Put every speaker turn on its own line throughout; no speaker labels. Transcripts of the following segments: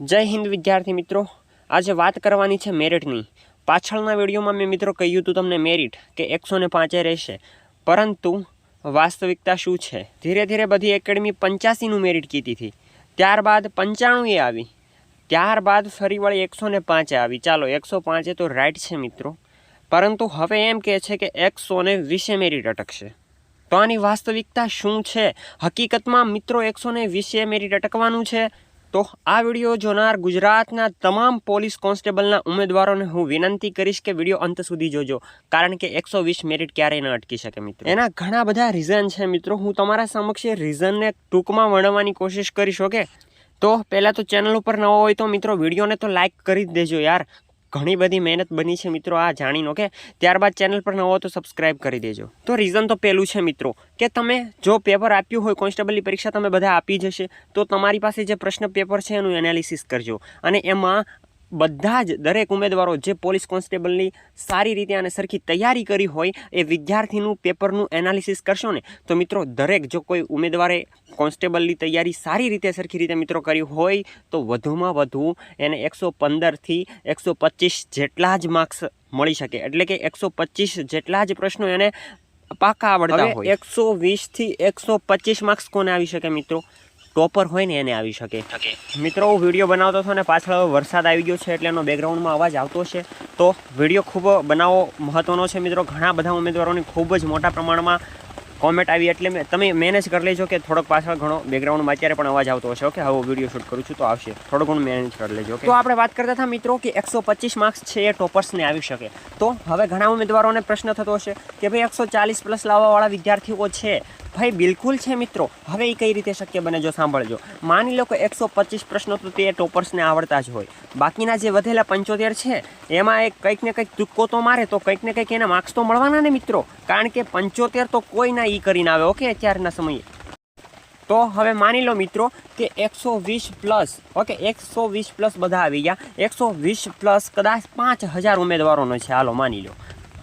જય હિન્દ વિદ્યાર્થી મિત્રો. આજે વાત કરવાની છે મેરિટની. પાછળના વિડીયોમાં મેં મિત્રો કહ્યું હતું તમને મેરિટ કે એકસો ને પાંચે રહેશે. પરંતુ વાસ્તવિકતા શું છે? ધીરે ધીરે બધી એકેડમી પંચ્યાસીનું મેરિટ કીધી હતી. ત્યારબાદ પંચાણુંએ આવી. ત્યારબાદ ફરી વળી એકસો ને પાંચે આવી. ચાલો, એકસો પાંચે તો રાઈટ છે મિત્રો. પરંતુ હવે એમ કહે છે કે એકસો ને વીસે મેરિટ અટકશે. તો આની વાસ્તવિકતા શું છે? હકીકતમાં મિત્રો એકસો ને વીસે મેરિટ અટકવાનું છે? તો આ વીડિયો જોનાર ગુજરાતના તમામ પોલીસ કોન્સ્ટેબલના ઉમેદવારોને હું વિનંતી કરીશ કે વીડિયો અંત સુધી જોજો, કારણ કે એકસો વીસ મેરિટ ક્યારેય ન અટકી શકે મિત્રો. એના ઘણા બધા રીઝન છે મિત્રો. હું તમારા સમક્ષ રીઝનને ટૂંકમાં વર્ણવવાની કોશિશ કરીશ ઓકે તો પહેલાં તો ચેનલ ઉપર નવો હોય તો મિત્રો વિડીયોને તો લાઇક કરી જ દેજો યાર. ઘણી બધી મહેનત બની છે મિત્રો આ જાણીનો કે ત્યારબાદ ચેનલ પર નવો તો સબસ્ક્રાઇબ કરી દેજો. તો રીઝન તો પહેલું છે મિત્રો, કે તમે જો પેપર આપ્યું હોય કોન્સ્ટેબલની પરીક્ષા તમે બધા આપી જશે તો તમારી પાસે જે પ્રશ્ન પેપર છે એનું એનાલિસિસ કરજો. અને એમાં બધા જ દરેક ઉમેદવારો જે પોલીસ કોન્સ્ટેબલની સારી રીતે અને સરખી તૈયારી કરી હોય એ વિદ્યાર્થીનું પેપરનું એનાલિસિસ કરશો ને તો મિત્રો દરેક જો કોઈ ઉમેદવારે કોન્સ્ટેબલની તૈયારી સારી રીતે સરખી રીતે મિત્રો કરી હોય તો વધુમાં વધુ એને એકસો પંદરથી એકસો પચીસ જેટલા જ માર્ક્સ મળી શકે. એટલે કે એકસો પચીસ જેટલા જ પ્રશ્નો એને પાકા આવડતા હોય. એકસો વીસથી એકસો પચીસ માર્ક્સ કોને આવી શકે મિત્રો? ટોપર હોય ને એને આવી શકે. મિત્રો હું વીડિયો બનાવતો હતો ને પાછળ હવે વરસાદ આવી ગયો છે એટલે એનો બેકગ્રાઉન્ડમાં અવાજ આવતો છે. તો વીડિયો ખૂબ બનાવો મહત્ત્વનો છે મિત્રો. ઘણા બધા ઉમેદવારોની ખૂબ જ મોટા પ્રમાણમાં કોમેન્ટ આવી એટલે મેં તમે મેનેજ કરી લેજો કે થોડોક પાછળ ઘણો બેકગ્રાઉન્ડમાં અત્યારે પણ અવાજ આવતો હશે. ઓકે હવે વીડિયો શૂટ કરું છું તો આવશે. થોડો ઘણું મેનેજ કરી લેજો તો આપણે વાત કરતા હતા મિત્રો કે એકસો પચીસ માર્ક્સ છે એ ટોપર્સને આવી શકે. તો હવે ઘણા ઉમેદવારોને પ્રશ્ન થતો હશે કે ભાઈ એકસો ચાલીસ પ્લસ લાવવાવાળા વિદ્યાર્થીઓ છે ભાઈ, બિલકુલ છે મિત્રો. હવે એ કઈ રીતે શક્ય બને જો સાંભળજો. માની લો કે એકસો પચીસ પ્રશ્નો તો તે ટોપર્સને આવડતા જ હોય. બાકીના જે વધેલા પંચોતેર છે, એમાં એ કંઈક ને કંઈક તુક્કો તો મારે, તો કંઈક ને કંઈક એના માર્ક્સ તો મળવાના ને મિત્રો. કારણ કે પંચોતેર તો કોઈ ના ઈ કરીને આવે, ઓકે, અત્યારના સમયે. તો હવે માની લો મિત્રો કે એકસો વીસ પ્લસ, ઓકે, એકસો વીસ પ્લસ બધા આવી ગયા. એકસો વીસ પ્લસ કદાચ પાંચ હજાર ઉમેદવારોનો છે, હાલો માની લો.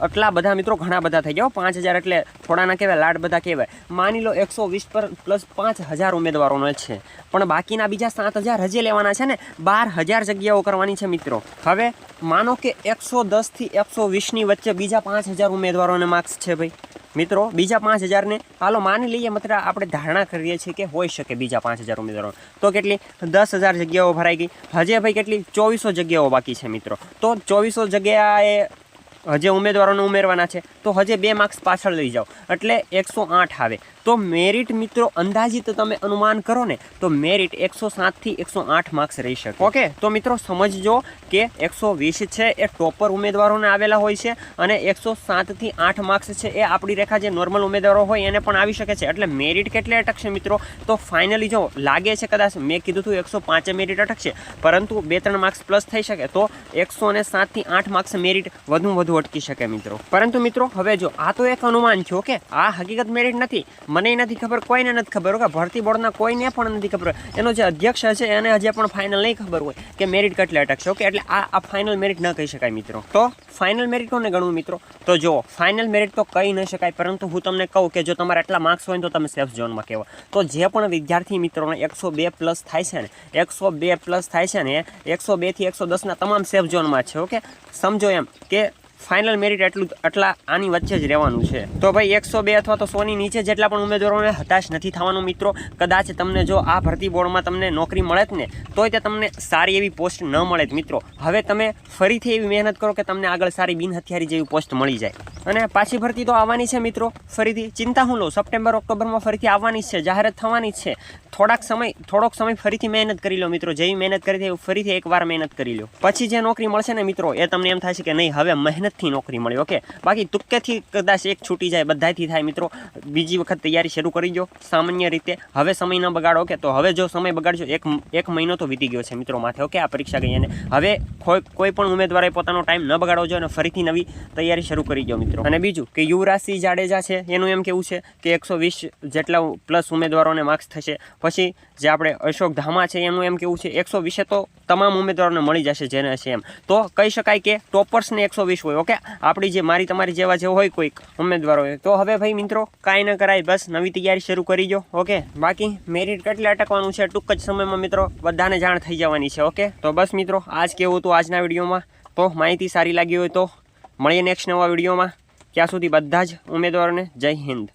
આટલા બધા મિત્રો ઘણા બધા થઈ ગયા પાંચ હજાર એટલે થોડાના કહેવાય, લાડ બધા કહેવાય. માની લો એકસો વીસ પર પ્લસ પાંચ હજાર ઉમેદવારોનો છે. પણ બાકીના બીજા સાત હજાર હજી લેવાના છે ને? બાર હજાર જગ્યાઓ કરવાની છે મિત્રો. હવે માનો કે એકસો દસથી એકસો વીસની વચ્ચે બીજા પાંચ હજાર ઉમેદવારોને માર્ક્સ છે ભાઈ. મિત્રો, બીજા પાંચ હજારને હાલો માની લઈએ માત્ર આપણે ધારણા કરીએ છીએ કે હોઈ શકે બીજા પાંચ હજાર ઉમેદવારો. તો કેટલી? દસ હજાર જગ્યાઓ ભરાઈ ગઈ. હજે ભાઈ કેટલી? ચોવીસો જગ્યાઓ બાકી છે મિત્રો. તો ચોવીસો જગ્યાએ હજે ઉમેદવારોને ઉમેરવાના છે તો હજે બે માર્ક્સ પાછળ લઈ જાઓ. એટલે એકસો આઠ આવે. તો મેરિટ મિત્રો અંદાજિત તમે અનુમાન કરો ને તો મેરિટ એકસો સાતથી એકસો આઠ માર્ક્સ રહી શકે. ઓકે તો મિત્રો સમજજો કે એકસો વીસ છે એ ટોપર ઉમેદવારોને આવેલા હોય છે અને એકસો સાતથી આઠ માર્ક્સ છે એ આપણી રેખા જે નોર્મલ ઉમેદવારો હોય એને પણ આવી શકે છે. એટલે મેરિટ કેટલે અટકશે મિત્રો? તો ફાઇનલી જો લાગે છે કદાચ મેં કીધું હતું એકસો પાંચે મેરિટ અટકશે પરંતુ બે ત્રણ માર્ક્સ પ્લસ થઈ શકે તો એકસો અને સાતથી આઠ માર્ક્સ મેરિટ વધુ વધુ અટકી શકે મિત્રો. પરંતુ મિત્રો, હવે જો આ તો એક અનુમાન છે, ઓકે? આ હકીકત મેરિટ નથી. મને નથી ખબર, કોઈને નથી ખબર, ઓકે? ભરતી બોર્ડના કોઈને પણ નથી ખબર. એનો જે અધ્યક્ષ છે, એને હજી પણ ફાઇનલ નહીં ખબર હોય કે મેરિટ કેટલે અટકશે, ઓકે? એટલે આ આ ફાઇનલ મેરિટ ન કહી શકાય મિત્રો. તો ફાઇનલ મેરિટ કોને ગણવું મિત્રો? તો જો ફાઇનલ મેરિટ તો કહી ન શકાય, પરંતુ હું તમને કહું કે જો તમારે એટલા માર્ક્સ હોય તો તમે સેફ ઝોનમાં કહેવા તો જે પણ વિદ્યાર્થી મિત્રોને એકસો બે પ્લસ થાય છે ને, એકસો બે પ્લસ થાય છે ને, એકસો બેથી એકસો દસના તમામ સેફ ઝોનમાં છે, ઓકે? સમજો એમ કે ફાઇનલ મેરિટ એટલું આટલા આની વચ્ચે જ રહેવાનું છે. તો ભાઈ એકસો બે અથવા તો સોની નીચે જેટલા પણ ઉમેદવારોને હતાશ નથી થવાનું મિત્રો. કદાચ તમને જો આ ભરતી બોર્ડમાં તમને નોકરી મળે જ ને, તોય તે તમને સારી એવી પોસ્ટ ન મળે જ મિત્રો. હવે તમે ફરીથી એવી મહેનત કરો કે તમને આગળ સારી બિન હથિયારી જેવી પોસ્ટ મળી જાય. અને પાછી ભરતી તો આવવાની છે મિત્રો. ફરીથી ચિંતા હું લો સપ્ટેમ્બર, ઓક્ટોબરમાં ફરીથી આવવાની છે. જાહેરાત થવાની છે. થોડાક સમય, થોડોક સમય ફરીથી મહેનત કરી લો મિત્રો. જેવી મહેનત કરી હતી ફરીથી એકવાર મહેનત કરી લો. પછી જે નોકરી મળશે ને મિત્રો, એ તમને એમ થશે કે નહીં, હવે મહેનતથી નોકરી મળી. ઓકે? બાકી તુક્કેથી કદાચ એક છૂટી જાય બધાથી થાય મિત્રો. બીજી વખત તૈયારી શરૂ કરી દો સામાન્ય રીતે. હવે સમય ન બગાડો કે તો હવે જો સમય બગાડજો એક એક મહિનો તો વીતી ગયો છે મિત્રો માથે, ઓકે? આ પરીક્ષા ગઈ અને હવે કોઈ પણ ઉમેદવારે પોતાનો ટાઈમ ન બગાડવો જોઈએ અને ફરીથી નવી તૈયારી શરૂ કરી દો મિત્રો. અને બીજું કે યુવરાજસિંહ જાડેજા છે, એનું એમ કેવું છે કે એકસો જેટલા પ્લસ ઉમેદવારોને માર્ક્સ થશે. પછી જે આપણે અશોક ધામા છે, એનું એમ કેવું છે, એકસો વીસે તો તમામ ઉમેદવારોને મળી જશે જેને છે એમ. તો કહી શકાય કે ટોપર્સને એકસો વીસ હોય. ઓકે? આપણી જે મારી તમારી જેવા જે હોય કોઈક ઉમેદવારો હોય. તો હવે ભાઈ મિત્રો, કાંઈ ન કરાય, બસ નવી તૈયારી શરૂ કરી દો. ઓકે? બાકી મેરિટ કેટલે અટકવાનું છે, ટૂંક જ સમયમાં મિત્રો, બધાને જાણ થઈ જવાની છે. ઓકે? તો બસ મિત્રો, આજ કેવું હતું આજના વિડીયોમાં? તો માહિતી સારી લાગી હોય તો મળીએ નેક્સ્ટ નવા વિડીયોમાં. ત્યાં સુધી બધા જ ઉમેદવારોને જય હિન્દ.